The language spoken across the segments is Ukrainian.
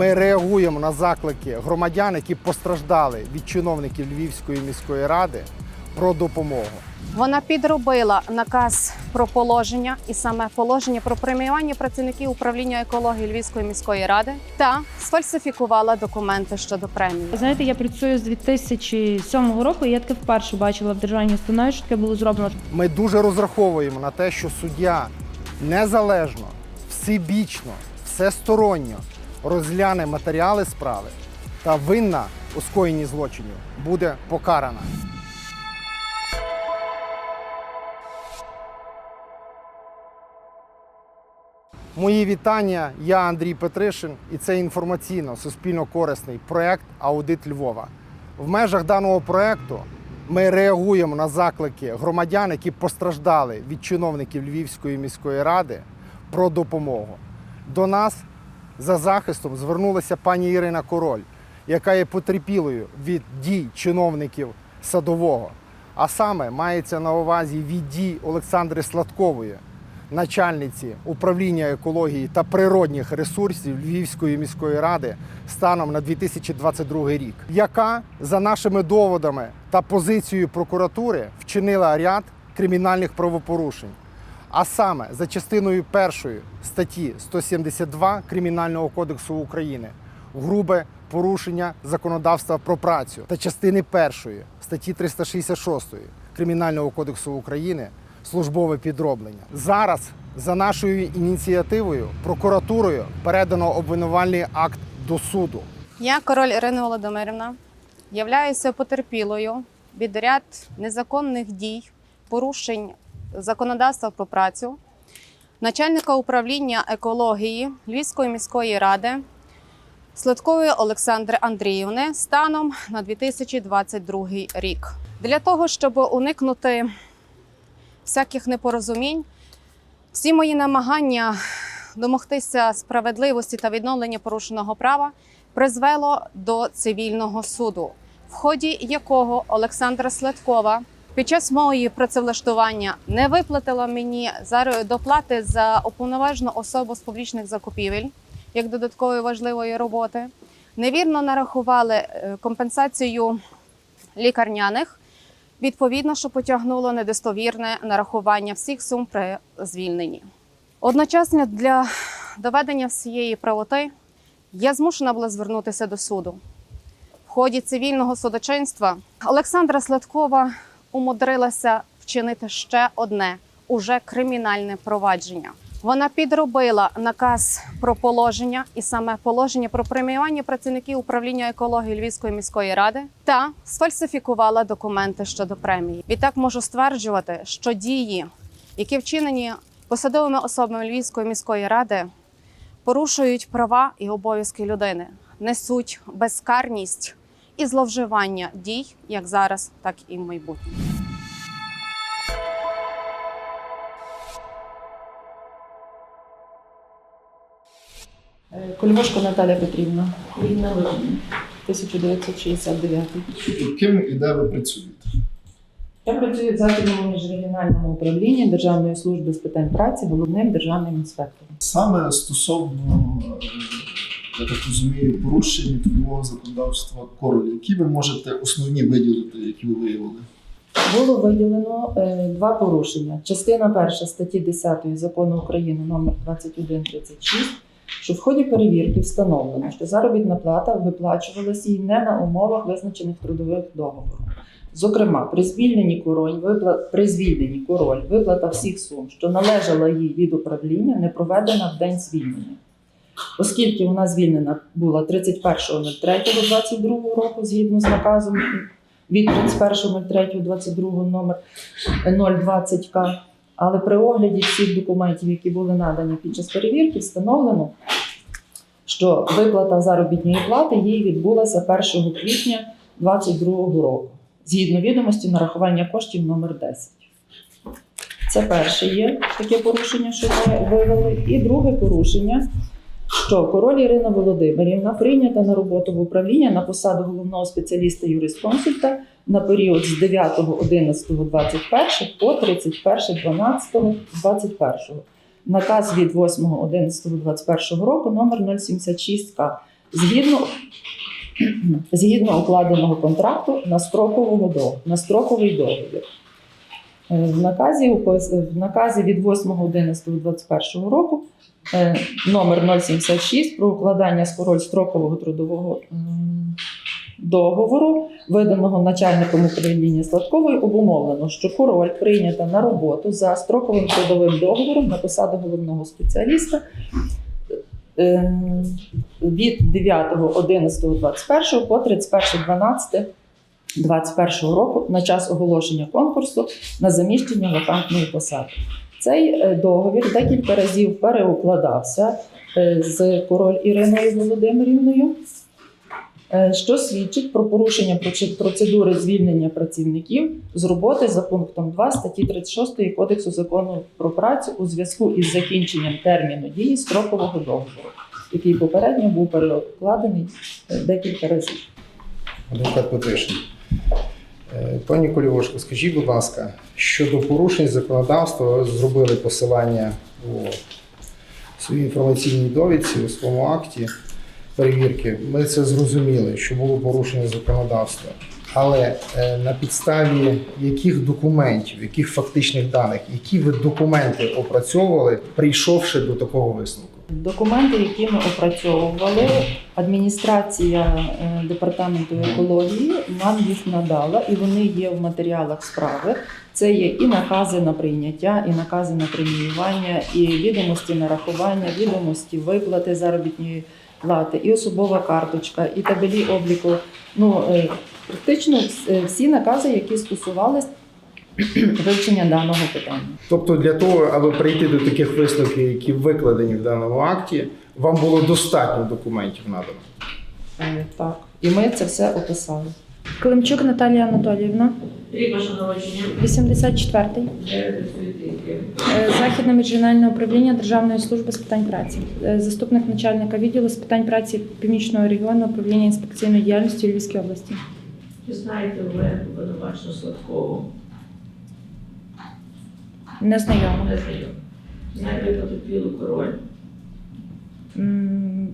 Ми реагуємо на заклики громадян, які постраждали від чиновників Львівської міської ради про допомогу. Вона підробила наказ про положення і саме положення про преміювання працівників управління екології Львівської міської ради та сфальсифікувала документи щодо премії. Знаєте, я працюю з 2007 року, і я таке вперше бачила в державній установі, що таке було зроблено. Ми дуже розраховуємо на те, що суддя незалежно, всебічно, всесторонньо розгляне матеріали справи та винна у скоєнні злочинів буде покарана. Мої вітання. Я Андрій Петришин, і це інформаційно суспільно корисний проект Аудит Львова. В межах даного проекту ми реагуємо на заклики громадян, які постраждали від чиновників Львівської міської ради про допомогу. До нас за захистом звернулася пані Ірина Король, яка є потерпілою від дій чиновників садового. А саме мається на увазі від дій Олександри Сладкової, начальниці управління екології та природних ресурсів Львівської міської ради станом на 2022 рік, яка за нашими доводами та позицією прокуратури вчинила ряд кримінальних правопорушень. А саме за частиною першої статті 172 Кримінального кодексу України грубе порушення законодавства про працю та частини першої статті 366 Кримінального кодексу України службове підроблення. Зараз за нашою ініціативою прокуратурою передано обвинувальний акт до суду. Я, король Ірина Володимирівна, являюся потерпілою від ряд незаконних дій, порушень законодавства про працю, начальника управління екології Львівської міської ради Сладкової Олександри Андріївни станом на 2022 рік. Для того, щоб уникнути всяких непорозумінь, всі мої намагання домогтися справедливості та відновлення порушеного права призвело до цивільного суду, в ході якого Олександра Сладкова під час моєї працевлаштування не виплатила мені доплати за уповноважену особу з публічних закупівель як додаткової важливої роботи. Невірно нарахували е, компенсацію лікарняних, відповідно, що потягнуло недостовірне нарахування всіх сум при звільненні. Одночасно для доведення всієї правоти я змушена була звернутися до суду. В ході цивільного судочинства Олександра Сладкова умудрилася вчинити ще одне уже кримінальне провадження. Вона підробила наказ про положення і саме положення про преміювання працівників управління екології Львівської міської ради та сфальсифікувала документи щодо премії. Відтак можу стверджувати, що дії, які вчинені посадовими особами Львівської міської ради, порушують права і обов'язки людини, несуть безкарність і зловживання дій як зараз, так і в майбутньому. Кольвошко Наталя Петрівна, вільна вигідна, 1969. Ким і де ви працюєте? Я працюю в західному міжрегіональному управлінні Державної служби з питань праці головним державним інспектором. Саме стосовно, е, я так розумію, порушення трудового законодавства королі, які ви можете основні виділити, які ви виявили? Було виділено е, два порушення. Частина перша статті 10 закону України номер 2136, що в ході перевірки встановлено, що заробітна плата виплачувалася їй не на умовах визначених трудових договором. Зокрема, при звільненні король виплат при звільненні король виплата всіх сум, що належала їй від управління, не проведена в день звільнення. Оскільки вона звільнена була 31.03.22 року згідно з наказом від 31.03.22 номер 020К, але при огляді всіх документів, які були надані під час перевірки, встановлено, що виплата заробітної плати їй відбулася 1 квітня 2022 року, згідно відомості нарахування коштів номер 10. Це перше є таке порушення, що ми вивели. І друге порушення, що король Ірина Володимирівна прийнята на роботу в управління на посаду головного спеціаліста юрисконсульта на період з 9.11.21 по 31.12.21. Наказ від 8.11.21 року номер 076К. згідно, згідно укладеного контракту на строкового на строковий договір. Е, В наказі, в наказі від 8.11.21 року е, номер 076 про укладання з король строкового трудового договору, виданого начальником управління Сладкової, обумовлено, що король прийнята на роботу за строковим трудовим договором на посаду головного спеціаліста е, від 9.11.21 по 31.12.21 року на час оголошення конкурсу на заміщення вакантної посади. Цей е, договір декілька разів переукладався е, з король Іриною Володимирівною, е, що свідчить про порушення процедури звільнення працівників з роботи за пунктом 2 статті 36 Кодексу закону про працю у зв'язку із закінченням терміну дії строкового договору, який попередньо був перекладений е, декілька разів. Адвокат Петришин. Е, Пані Колівошко, скажіть, будь ласка, щодо порушень законодавства ви зробили посилання у своїй інформаційній довідці у своєму акті перевірки. Ми це зрозуміли, що було порушення законодавства. Але е, на підставі яких документів, яких фактичних даних, які ви документи опрацьовували, прийшовши до такого висновку? Документи, які ми опрацьовували, адміністрація е, департаменту екології нам їх надала, і вони є в матеріалах справи. Це є і накази на прийняття, і накази на преміювання, і відомості нарахування, відомості виплати заробітної плати, і особова карточка, і табелі обліку. Ну е, практично всі накази, які стосувались вивчення даного питання. Тобто для того, аби прийти до таких висновків, які викладені в даному акті, вам було достатньо документів надано. Е, Так, і ми це все описали. Климчук Наталія Анатоліївна, Рік народження. 84-й. Е, Західне міжрегіональне управління Державної служби з питань праці, Е, заступник начальника відділу з питань праці Північного регіону управління інспекційної діяльності у Львівській області. Чи знаєте ви обвинувачену Сладкову? Незнайомо. Не знаю. Знаєте потерпілу король? М,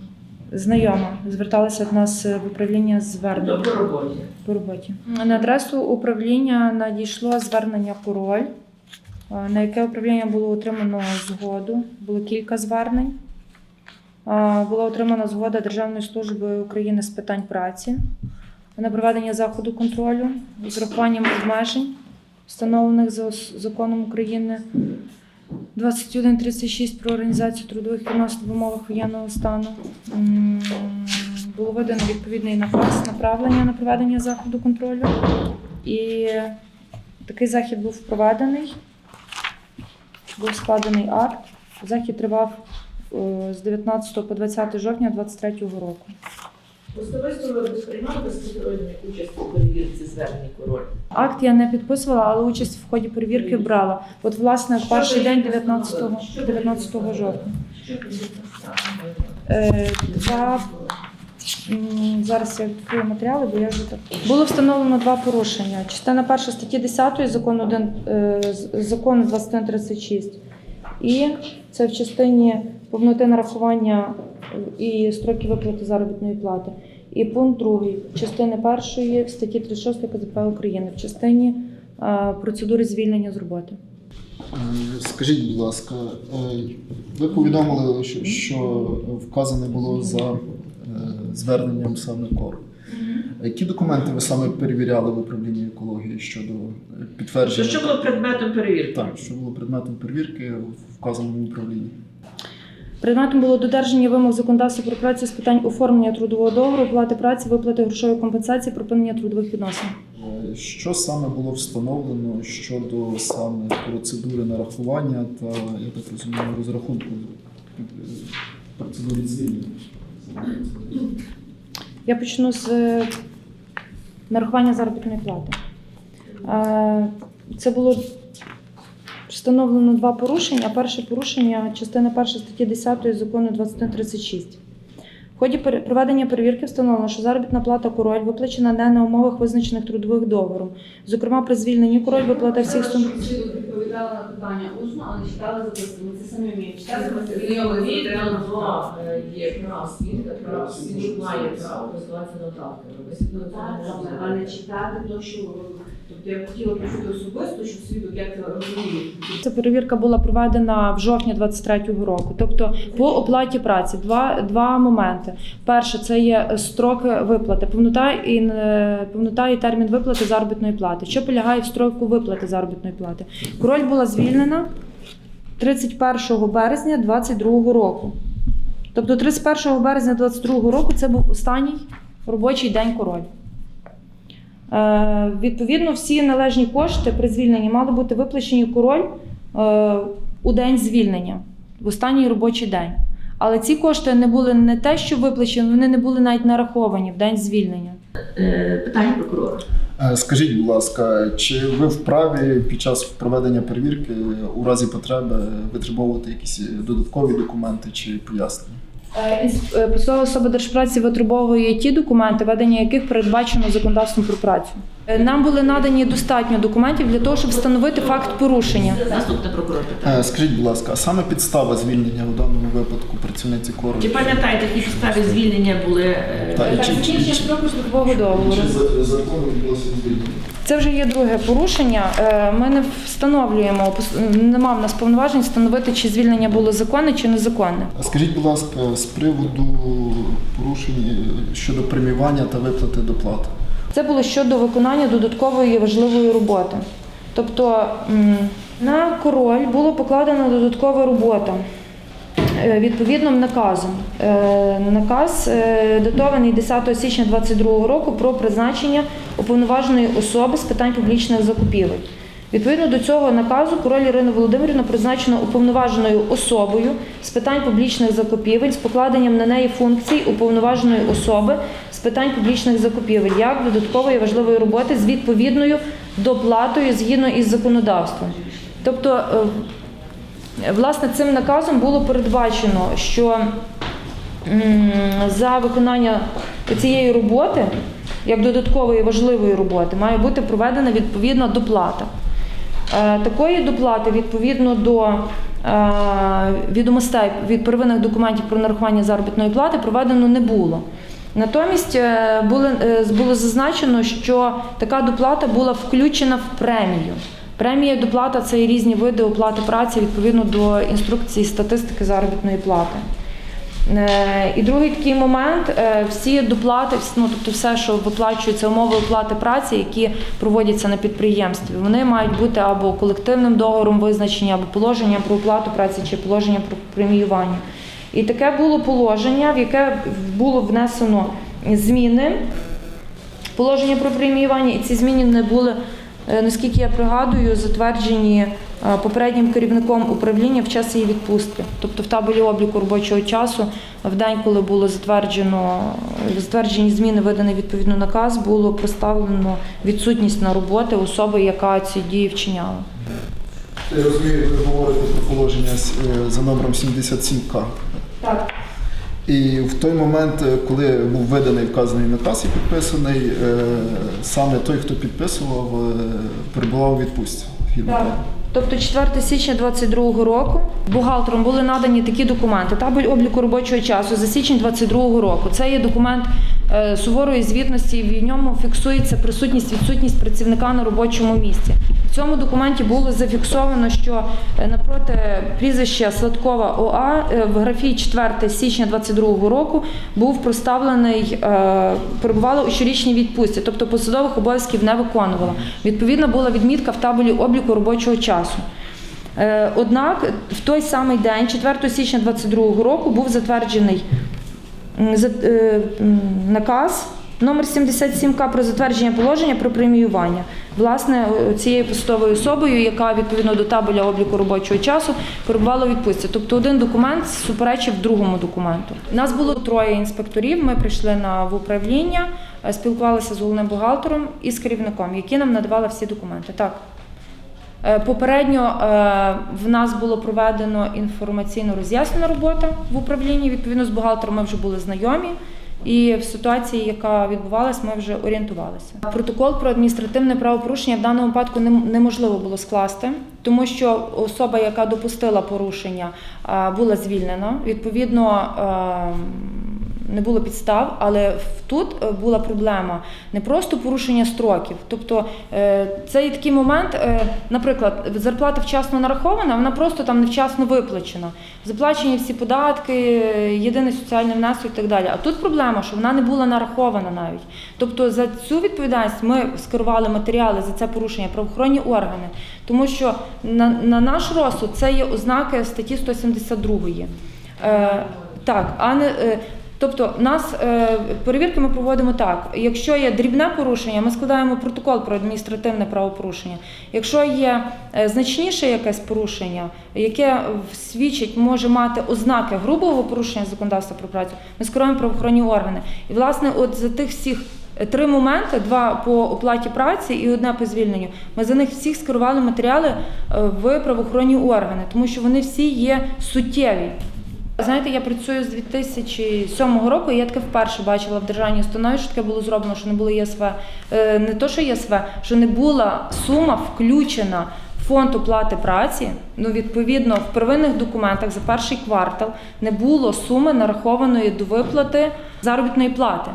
Знайома. Зверталася до нас в управління з До по роботі. по роботі. На адресу управління надійшло звернення король, е, на яке управління було отримано згоду. Було кілька звернень. Е, Була отримана згода Державної служби України з питань праці на проведення заходу контролю з урахуванням обмежень, встановлених за законом України 2136 про організацію трудових відносин в умовах воєнного стану. Було видано відповідний наказ направлення на проведення заходу контролю. І такий захід був проведений, був складений акт. Захід тривав е, з 19 по 20 жовтня 2023 року. Особисто ви сприймали безпосередньо участь у перевірці звернень король? Акт я не підписувала, але участь в ході перевірки брала. От, власне, в Що перший ви день 19, встановили? Що ви 19 жовтня. Що? Е, Два м, зараз я відкрию матеріали, бо я вже так було встановлено два порушення. Частина перша статті 10 закону 1, е, з- закону 2136. І це в частині повноти нарахування і строки виплати заробітної плати. І пункт другий частини першої статті 36 КЗП України в частині процедури звільнення з роботи. Е, Скажіть, будь ласка, е, ви повідомили, що, що вказане було за е, зверненням саме КОР. Які документи ви саме перевіряли в управлінні екології щодо підтвердження? що було предметом перевірки? Так, що було предметом перевірки в вказаному управлінні? Предметом було додержання вимог законодавства про працю з питань оформлення трудового договору, оплати праці, виплати грошової компенсації, припинення трудових відносин. Е, Що саме було встановлено щодо саме процедури нарахування та, я так розумію, розрахунку е, процедури звільнення? Я почну з е, нарахування заробітної плати. Це було встановлено два порушення. Перше порушення частина 1 статті 10 закону 2136. В ході проведення перевірки встановлено, що заробітна плата король виплачена не на умовах, визначених трудових договором. Зокрема, при звільненні король виплата всіх сум. відповідала на питання усно, але читала. Ми це самі вміємо читати. Е, є права свідка, право свідок має право користуватися можна. а не читати то, що тобто я хотіла почути особисто, щоб свідок як це. Ця перевірка була проведена в жовтні 23-го року. Тобто по оплаті праці два, два моменти. Перше, це є строки виплати, повнота і повнота і термін виплати заробітної плати. Що полягає в строку виплати заробітної плати? Король була звільнена 31 березня 22 року. Тобто 31 березня 22 року це був останній робочий день король. Е, відповідно, всі належні кошти при звільненні мали бути виплачені король е, у день звільнення, в останній робочий день. Але ці кошти не були не те, що виплачені, вони не були навіть нараховані в день звільнення. Е, Питання прокурора. Скажіть, будь ласка, чи ви вправі під час проведення перевірки у разі потреби витребовувати якісь додаткові документи чи пояснення? Е, е, Посадова особа держпраці витребовує ті документи, ведення яких передбачено законодавством про працю. Е, Нам були надані достатньо документів для того, щоб встановити факт порушення. Наступне прокурор питання. Е, Скажіть, будь ласка, а саме підстава звільнення у даному випадку працівниці кору? Чи пам'ятаєте, які підстави звільнення були? е, Так, чи- чи- чи- строку службового договору. Чи законом відбулося звільнення? Це вже є друге порушення. Ми не встановлюємо, нема в нас повноважень встановити, чи звільнення було законне чи незаконне. А Скажіть, будь ласка, з приводу порушень щодо преміювання та виплати доплат. Це було щодо виконання додаткової важливої роботи. Тобто на король було покладена додаткова робота е, відповідним наказом. Е, Наказ е, датований 10 січня 2022 року про призначення уповноваженої особи з питань публічних закупівель. Відповідно до цього наказу король Ірина Володимирівна призначена уповноваженою особою з питань публічних закупівель з покладенням на неї функцій уповноваженої особи з питань публічних закупівель як додаткової важливої роботи з відповідною доплатою згідно із законодавством. Тобто, е, власне, цим наказом було передбачено, що за виконання цієї роботи, як додаткової важливої роботи, має бути проведена відповідна доплата. Е, Такої доплати відповідно до е, відомостей від первинних документів про нарахування заробітної плати проведено не було. Натомість е, були, е, було зазначено, що така доплата була включена в премію. Премія доплата це і різні види оплати праці відповідно до інструкції статистики заробітної плати. Е, І другий такий момент: всі доплати, ну тобто все, що виплачується умови оплати праці, які проводяться на підприємстві, вони мають бути або колективним договором визначені, або положенням про оплату праці чи положенням про преміювання. І таке було положення, в яке було внесено зміни положення про преміювання, і ці зміни не були, е, наскільки я пригадую, затверджені е, попереднім керівником управління в час її відпустки. Тобто в табелі обліку робочого часу, в день, коли було затверджено затверджені зміни, виданий відповідно наказ, було представлено відсутність на роботи особи, яка ці дії вчиняла. Я розумію, ви говорите про положення е, за номером 77К. Так. І в той момент, е, коли був виданий вказаний наказ і підписаний, е, саме той, хто підписував, е, перебував у відпустці. Так. Тобто 4 січня 2022 року бухгалтерам були надані такі документи. Табель обліку робочого часу за січень 2022 року. Це є документ суворої звітності. В ньому фіксується присутність, відсутність працівника на робочому місці. Цьому документі було зафіксовано, що е, напроти прізвища Сладкова ОА е, в графі 4 січня 2022 року був проставлений, е, перебувала у щорічній відпустці, тобто посадових обов'язків не виконувала. Відповідно, була відмітка в табелі обліку робочого часу. Однак в той самий день, 4 січня 2022 року, був затверджений наказ номер 77К про затвердження положення про преміювання. Власне, цією посадовою особою, яка відповідно до табеля обліку робочого часу перебувала відпустці. Тобто один документ суперечив другому документу. Нас було троє інспекторів. Ми прийшли на в управління, е, спілкувалися з головним бухгалтером і з керівником, які нам надавали всі документи. Так. Е, Попередньо е, в нас було проведено інформаційно роз'яснена робота в управлінні. Відповідно, з бухгалтером ми вже були знайомі. І в ситуації, яка відбувалась, ми вже орієнтувалися. Протокол про адміністративне правопорушення в даному випадку нем- неможливо було скласти, тому що особа, яка допустила порушення, була звільнена. Відповідно, ем, не було підстав, але тут е, була проблема не просто порушення строків. Тобто е, це є такий момент, е, наприклад, зарплата вчасно нарахована, вона просто там невчасно виплачена. Заплачені всі податки, єдиний соціальний внесок і так далі. А тут проблема, що вона не була нарахована навіть. Тобто за цю відповідальність ми скерували матеріали за це порушення правоохоронні органи, тому що на, на наш розсуд це є ознаки статті 172. Е, так, а не. Тобто, нас е, перевірки ми проводимо так. Якщо є дрібне порушення, ми складаємо протокол про адміністративне правопорушення. Якщо є е, значніше якесь порушення, яке свідчить, може мати ознаки грубого порушення законодавства про працю, ми скеруємо правоохоронні органи. І власне, от за тих всіх е, три моменти: два по оплаті праці і одне по звільненню. Ми за них всіх скерували матеріали в правоохоронні органи, тому що вони всі є суттєві. Знаєте, я працюю з 2007 року, і я таке вперше бачила в державній установі, що таке було зроблено, що не було ЄСВ. Е, Не то, що ЄСВ, що не була сума включена фонд оплати праці. Ну, відповідно, в первинних документах за перший квартал не було суми нарахованої до виплати заробітної плати.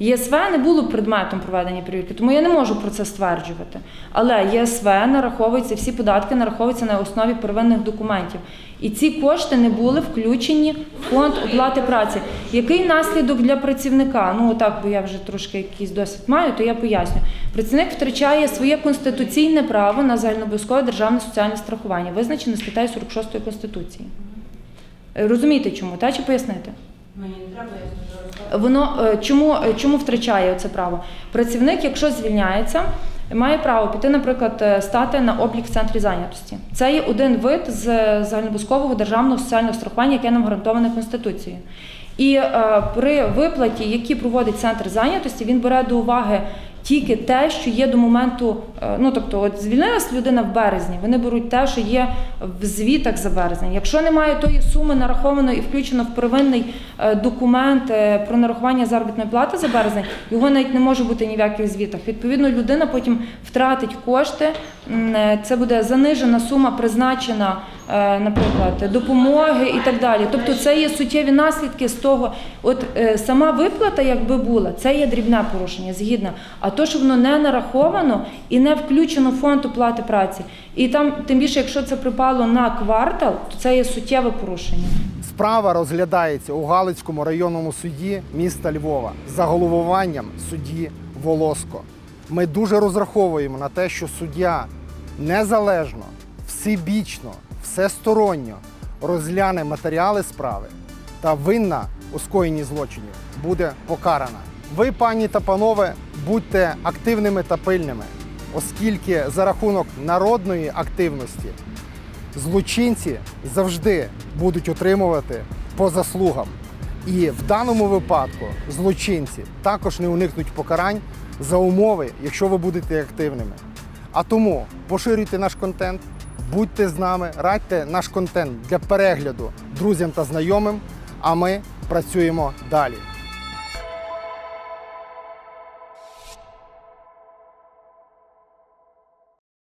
ЄСВ не було предметом проведення перевірки, тому я не можу про це стверджувати. Але ЄСВ нараховується, всі податки нараховуються на основі первинних документів. І ці кошти не були включені в фонд оплати праці. Який наслідок для працівника? Ну так, бо я вже трошки якийсь досвід маю, то я поясню. Працівник втрачає своє конституційне право на загальнообов'язкове державне соціальне страхування, визначене статтею 46 Конституції. Е, Розумієте чому? Та чи пояснити? Мені не треба, я скажу. Воно е, чому, е, чому втрачає це право? Працівник, якщо звільняється, має право піти, наприклад, е, стати на облік в центрі зайнятості. Це є один вид з загальнообов'язкового державного соціального страхування, яке нам гарантоване Конституцією. І е, при виплаті, які проводить центр зайнятості, він бере до уваги тільки те, що є до моменту, е, ну тобто, от звільнилась людина в березні, вони беруть те, що є в звітах за березень. Якщо немає тої суми нарахованої і включено в первинний е, документ е, про нарахування заробітної плати за березень, його навіть не може бути ні в яких звітах. Відповідно, людина потім втратить кошти. Е, Це буде занижена сума, призначена, е, наприклад, допомоги і так далі. Тобто, це є суттєві наслідки з того. От е, сама виплата, якби була, це є дрібне порушення, згідно. А то, що воно не нараховано і не включено в фонд оплати праці, і там, тим більше, якщо це припало на квартал, то це є суттєве порушення. Справа розглядається у Галицькому районному суді міста Львова за головуванням судді Волоско. Ми дуже розраховуємо на те, що суддя незалежно, всебічно, всесторонньо розгляне матеріали справи та винна у скоєнні злочинів буде покарана. Ви, пані та панове, будьте активними та пильними, оскільки за рахунок народної активності злочинці завжди будуть отримувати по заслугам. І в даному випадку злочинці також не уникнуть покарань за умови, якщо ви будете активними. А тому поширюйте наш контент, будьте з нами, радьте наш контент для перегляду друзям та знайомим, а ми працюємо далі.